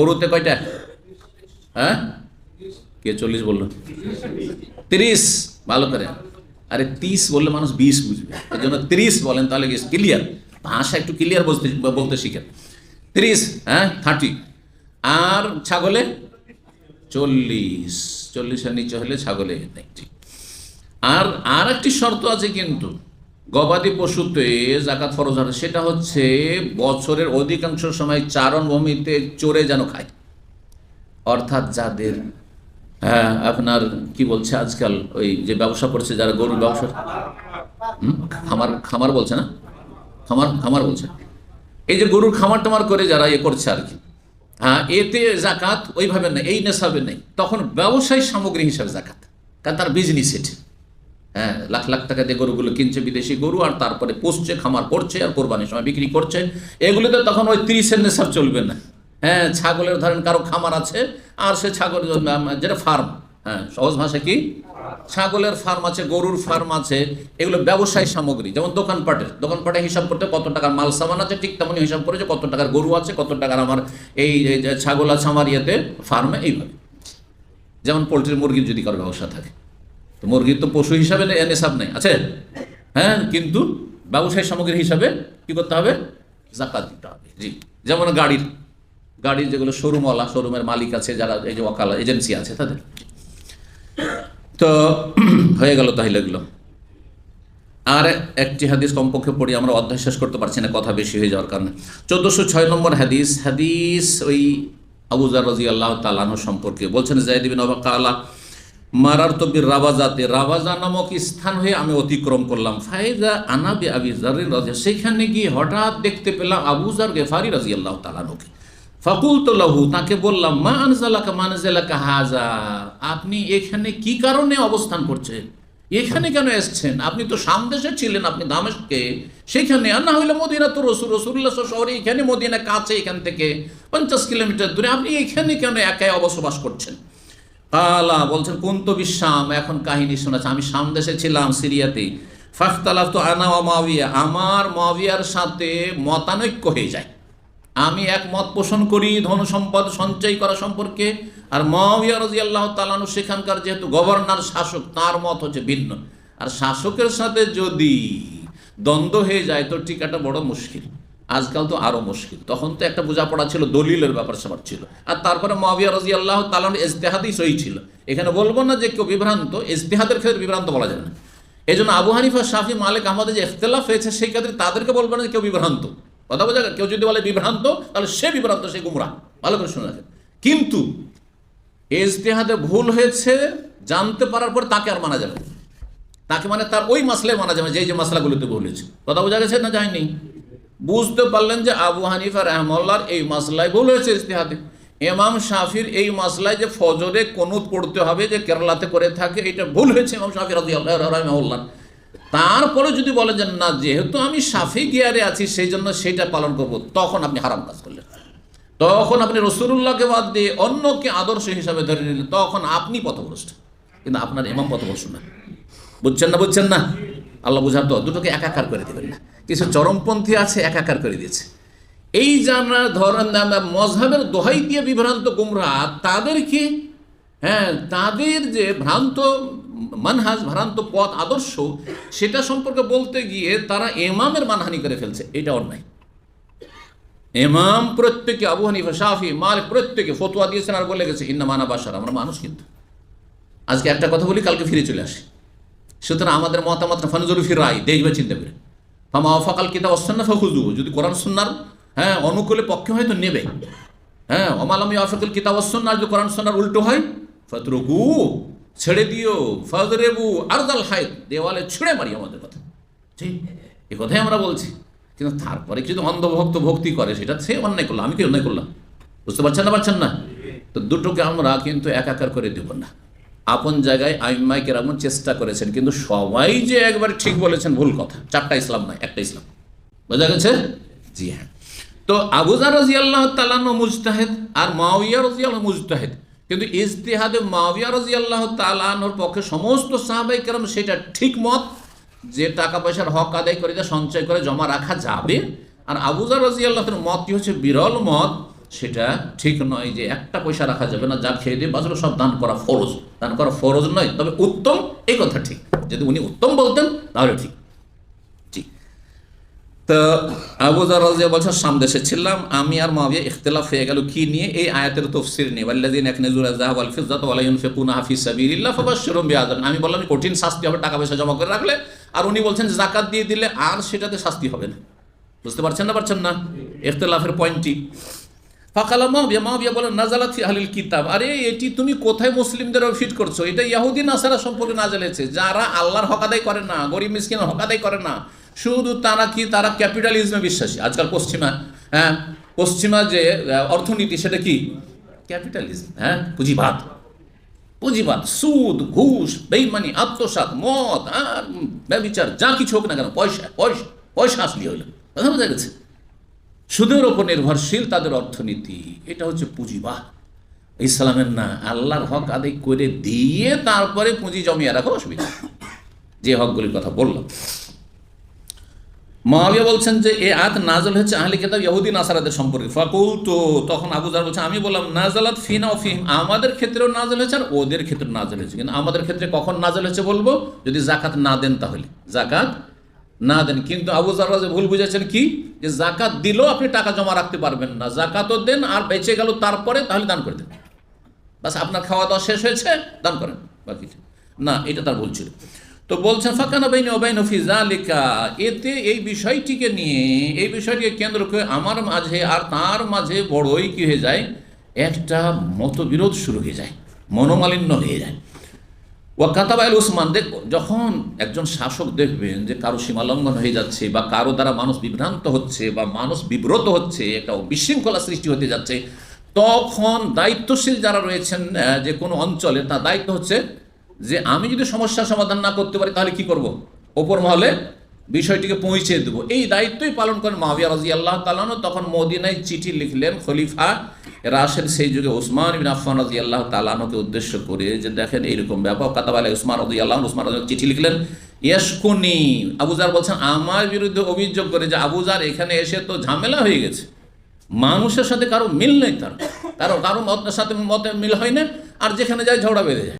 গরুতে কয়টা? হ্যাঁ? কে চল্লিশ বলল? তিরিশ। ভালো করে। আরে তিরিশ বললে মানুষ বিশ বুঝবে। এই জন্য তিরিশ বলেন তাহলে ক্লিয়ার ভাষা একটু ক্লিয়ার বলতে বলতে শিখেন। তিরিশ হ্যাঁ? থার্টি আর ছাগলে? চল্লিশ। চল্লিশের নিচে হলে ছাগলে নেই আর আর একটি শর্ত আছে কিন্তু। গবাদি পশুতে জাকাত ফরজ হয় সেটা হচ্ছে বছরের অধিকাংশ সময় চারণভূমিতে চড়ে যেন খায়। অর্থাৎ যাদের হ্যাঁ আপনার কি বলছে আজকাল ওই যে ব্যবসা করছে, যারা গরুর ব্যবসা? খামার খামার বলছে না? খামার খামার বলছে। এই যে গরুর খামার টামার করে যারা ইয়ে করছে আর কি। হ্যাঁ এতে জাকাত ওইভাবে নেই, এই নেশাবে নেই। তখন ব্যবসায়ী সামগ্রী হিসাবে জাকাত, কারণ তার বিজনেস এটি হ্যাঁ লাখ লাখ টাকা দিয়ে গরুগুলো কিনছে বিদেশি গরু আর তারপরে পুষছে, খামার করছে আর কোরবানির সময় বিক্রি করছে। এগুলোতে তখন ওই তিরিশের নেশাব চলবে না। হ্যাঁ ছাগলের ধরেন কারও খামার আছে আর সে ছাগল যেটা ফার্ম হ্যাঁ সহজ ভাষা কি? ছাগলের ফার্ম আছে, গরুর ফার্ম আছে, এগুলো ব্যবসায়ী সামগ্রী, যেমন দোকানপাটের। দোকানপাটে হিসাব করতে কত টাকার মাল সামান আছে, ঠিক তেমনই হিসাব করে যে কত টাকার গরু আছে, কত টাকার আমার এই ছাগল আছে আমার ইয়েতে ফার্মে এইভাবে। যেমন পোলট্রির মুরগির যদি কারও ব্যবসা থাকে। তো মুরগির তো পশু হিসাবে নেশাব নেই। আছে? হ্যাঁ কিন্তু ব্যবসায়ী সামগ্রী হিসাবে কি করতে হবে? জাকাত দিতে হবে। জি। যেমন গাড়ির গাড়ির যেগুলো শোরুমওয়ালা, শোরুমের মালিক আছে, যারা এই যে ওয়াকালা, এজেন্সি আছে তাদের। তো হয়ে গেল তাহলে এগুলো। আর একটি হাদিস কমপক্ষে পড়ি, আমরা অধ্যায় শেষ করতে পারছি না, কথা বেশি হয়ে যাওয়ার কারণে। চোদ্দোশো ছয় নম্বর হাদিস হাদিস ওই আবুজার রাজি আল্লাহ তালানো সম্পর্কে। বলছেন জায়দিবিন কালা মারার তবির রাবাজাতে, রাবাজা নামক স্থান হয়ে আমি অতিক্রম করলাম। ফায়দা আনাবি আবি জারিন রাজিয়া সেখানে গিয়ে হঠাৎ দেখতে পেলাম আবুজার গেফারি রাজি আল্লাহ তালানোকে ফাকুল তো লাহু, তাকে বললাম, মা আনজালাকা মানজালাকা হাজা, আপনি এখানে কি কারণে অবস্থান করছেন? এখানে কেন এসছেন? আপনি তো সামদেশে ছিলেন, আপনি দামেশকে সেখানে আর না হইলে মদিনা তো রসুল রসুল্লাহ শহরে, এখানে মদিনা কাছে, এখান থেকে পঞ্চাশ কিলোমিটার দূরে। আপনি এখানে কেন একাই অবসবাস করছেন? কালা বলছেন, কোন তো বিশ্বাম এখন কাহিনী শোনাচ্ছে। আমি সামদেশে ছিলাম সিরিয়াতে। ফাখতালাফ তো আনা মাবিয়া আমার মাবিয়ার সাথে মতানৈক্য হয়ে যায়। আমি এক মত পোষণ করি, ধন সম্পদ সঞ্চয় করা সম্পর্কে। আর মাওয়া রাজি আল্লাহ তালানু সেখানকার যেহেতু গভর্নর, শাসক, তার মত হচ্ছে ভিন্ন। আর শাসকের সাথে যদি দ্বন্দ্ব হয়ে যায়, তো টিকাটা বড় মুশকিল। আজকাল তো আরও মুশকিল। তখন তো একটা বোঝাপড়া ছিল, দলিলের ব্যাপার স্যাপার ছিল। আর তারপরে মাবিয়া রাজি আল্লাহ তালান ইজতেহাদি সই ছিল। এখানে বলব না যে কেউ বিভ্রান্ত, ইজতেহাদের ক্ষেত্রে বিভ্রান্ত বলা যাবে না। এই জন্য আবু হানিফা, শাফি, মালিক আমাদের যে ইখতলাফ হয়েছে, সেই ক্ষেত্রে তাদেরকে বলব না যে কেউ বিভ্রান্ত। কথা বোঝা কেউ যদি বলে বিভ্রান্ত, তাহলে সে বিভ্রান্ত, সে গুমরা। ভালো করে শোনা যায় কিন্তু ইজতেহাদে ভুল হয়েছে, জানতে পারার পর তাকে আর মানা যাবে। তাকে মানে তার ওই মাসলায় মানা যাবে যে যে মাসলাগুলোতে ভুল হয়েছে। কথা বোঝা গেছে না যায়নি বুঝতে পারলেন যে আবু হানিফা রহমল্লার এই মাসলায় ভুল হয়েছে ইজতেহাদে। এমাম শাফির এই মাসলায় যে ফজরে কনুত পড়তে হবে, যে কেরালাতে করে থাকে, এটা ভুল হয়েছে ইমাম শাফির রাজি তারপরে যদি বলেন যে না, যেহেতু আমি সাফি গিয়ারে আছি সেই জন্য সেইটা পালন করব, তখন আপনি হারাম কাজ করলেন। তখন আপনি রসুল্লাহকে বাদ দিয়ে অন্যকে আদর্শ হিসাবে ধরে নিলেন, তখন আপনি পথভ্রষ্ট। কিন্তু আপনার এমাম পথভ্রষ্ট না। বুঝছেন না বুঝছেন না? আল্লাহ বুঝার তো দুটোকে একাকার করে দেবেন না। কিছু চরমপন্থী আছে, একাকার করে দিয়েছে। এই জানা ধরেন মজহাবের দোহাই দিয়ে বিভ্রান্ত গুমরা, তাদেরকে হ্যাঁ তাদের যে ভ্রান্ত মানহাজ, ভ্রান্ত পথ, আদর্শ, সেটা সম্পর্কে বলতে গিয়ে তারা এমামের মানহানি করে ফেলছে। এটা অন্যায়। এমাম প্রত্যেকে আবু হানিফা মালিক প্রত্যেকে ফতোয়া দিয়েছেন আর বলে গেছে ইন্না মানা বাসার আমরা মানুষ কিন্তু। আজকে একটা কথা বলি, কালকে ফিরে চলে আসি। সুতরাং আমাদের মতামত ফানজুল ফির রায় দেখবে চিন্তা করে ফামা অফাকাল কিতাব অসন্না ফখুজু যদি কোরআন সুন্নার হ্যাঁ অনুকূলে পক্ষে হয় তো নেবে। হ্যাঁ অমালামি অফাকুল কিতাব অসন্না যদি কোরআন সুন্নার উল্টো হয়, ফতরকু, ছেড়ে দিও, ফজরেবু আরদাল হায় দেওয়ালে ছিঁড়ে মারি আমাদের কথা। ঠিক এ কথাই আমরা বলছি। কিন্তু তারপরে যদি অন্ধভক্ত ভক্তি করে, সেটা সে অন্যায় করল, আমি কি অন্যায় করলাম? বুঝতে পারছেন না পারছেন না? তো দুটোকে আমরা কিন্তু একাকার করে দেব না। আপন জায়গায় আইমাই কেরামন চেষ্টা করেছেন, কিন্তু সবাই যে একবার ঠিক বলেছেন, ভুল কথা। চারটা ইসলাম নয়, একটা ইসলাম। বোঝা গেছে? জি হ্যাঁ। তো আবুজার রাজি আল্লাহ তালানো মুজতাহেদ আর মাওয়া রাজি আল্লাহ মুজতাহেদ। কিন্তু ইজতিহাদে মাওয়া রাজি আল্লাহ তালানোর পক্ষে সমস্ত সাহাবাই কেরাম সেটা ঠিক মত যে টাকা পয়সার হক আদায় করে, যে সঞ্চয় করে জমা রাখা যাবে। আর আবুজা রাজি আল্লাহ মতটি হচ্ছে বিরল মত সেটা ঠিক নয় যে একটা পয়সা রাখা যাবে না যা খেয়ে দিয়ে বাজারে সব দান করা ফরজ। দান করা ফরজ নয়, তবে উত্তম এই কথা ঠিক। যদি উনি উত্তম বলতেন, তাহলে ঠিক। সামদেশে ছিলাম, আমি আর হয়ে গেল, কি নিয়ে? এই আয়াতের তফসির বিআযাব আমি বললাম কঠিন শাস্তি হবে টাকা পয়সা জমা করে রাখলে। আর উনি বলছেন, জাকাত দিয়ে দিলে আর সেটাতে শাস্তি হবে না। বুঝতে পারছেন না পারছেন না? ইখতলাফের পয়েন্টটি ফাকালা মাহবিয়া মাহবিয়া বলেন নাজালাত ফি আহলিল কিতাব। আরে, এটি তুমি কোথায় মুসলিমদের ফিট করছ? এটা ইয়াহুদি, নাসারা সম্পর্কে নাজাল হয়েছে যারা আল্লাহর হক আদায় করে না, গরিব মিসকিনের হক আদায় করে না, শুধু তারা কি, তারা ক্যাপিটালিজমে বিশ্বাসী? আজকাল পশ্চিমা হ্যাঁ পশ্চিমা যে অর্থনীতি, সেটা কি? ক্যাপিটালিজম হ্যাঁ পুঁজিবাদ। পুঁজিবাদ, সুদ, ঘুষ, বেইমানি, আত্মসাৎ, মদ, আর ব্যবচার, যা কিছু হোক না কেন, পয়সা পয়সা পয়সা আসলি হইল। কথা বোঝা গেছে? সুদের ওপর নির্ভরশীল তাদের অর্থনীতি। এটা হচ্ছে পুঁজিবাদ। ইসলামের না, আল্লাহর হক আদায় করে দিয়ে তারপরে পুঁজি জমিয়ে রাখো অসুবিধা। যে হকগুলির কথা বললাম। মহাবিয়া বলছেন যে, এ আত নাজল হচ্ছে আহলি কেতাব ইহুদিন আসারাদের সম্পর্কে। ফাকুল তো তখন আবুজার বলছেন আমি বললাম নাজালাত ফিনা ও ফিহিম। আমাদের ক্ষেত্রেও নাজল হয়েছে আর ওদের ক্ষেত্রে নাজল হয়েছে। কিন্তু আমাদের ক্ষেত্রে কখন নাজল হয়েছে বলব? যদি জাকাত না দেন তাহলে। জাকাত না দেন, কিন্তু আবু জাররাজে ভুল বুঝেছেন কি? যে জাকাত দিলেও আপনি টাকা জমা রাখতে পারবেন না। জাকাতও দেন আর বেঁচে গেল তারপরে তাহলে দান করে দেন। বাস আপনার খাওয়া দাওয়া শেষ হয়েছে, দান করেন, বাকি না, এটা তার ভুল ছিল। তো বলছেন, ফাঁকানা বাইন ওবাইন ফিজা লেখা এতে এই বিষয়টিকে নিয়ে, এই বিষয়টিকে কেন্দ্র করে আমার মাঝে আর তার মাঝে বড়ই কি হয়ে যায়? একটা মতবিরোধ শুরু হয়ে যায়, মনোমালিন্য হয়ে যায়। ও কাতাবাইল উসমান, দেখ, যখন একজন শাসক দেখবেন যে কারও সীমালঙ্ঘন হয়ে যাচ্ছে বা কারও দ্বারা মানুষ বিভ্রান্ত হচ্ছে বা মানুষ বিব্রত হচ্ছে, একটা বিশৃঙ্খলা সৃষ্টি হতে যাচ্ছে, তখন দায়িত্বশীল যারা রয়েছেন যে কোনো অঞ্চলে, তার দায়িত্ব হচ্ছে যে আমি যদি সমস্যার সমাধান না করতে পারি, তাহলে কি করব? ওপর মহলে বিষয়টিকে পৌঁছে দেবো। এই দায়িত্বই পালন করেন মাহবিয়া রাজি আল্লাহ তালানো তখন মদিনায় চিঠি লিখলেন খলিফা রাশেদ সেই যুগে ওসমান বিন আফান রাজি আল্লাহ তালানোকে উদ্দেশ্য করে যে দেখেন এইরকম ব্যাপক কাতাবালে উসমান রাজি আল্লাহ উসমান রাজি চিঠি লিখলেন ইয়াসকুনি আবুজার বলছেন, আমার বিরুদ্ধে অভিযোগ করে যে আবুজার এখানে এসে তো ঝামেলা হয়ে গেছে। মানুষের সাথে কারও মিল নেই তার। কারও কারও মতের সাথে মতের মিল হয় না, আর যেখানে যায় ঝগড়া বেঁধে যায়।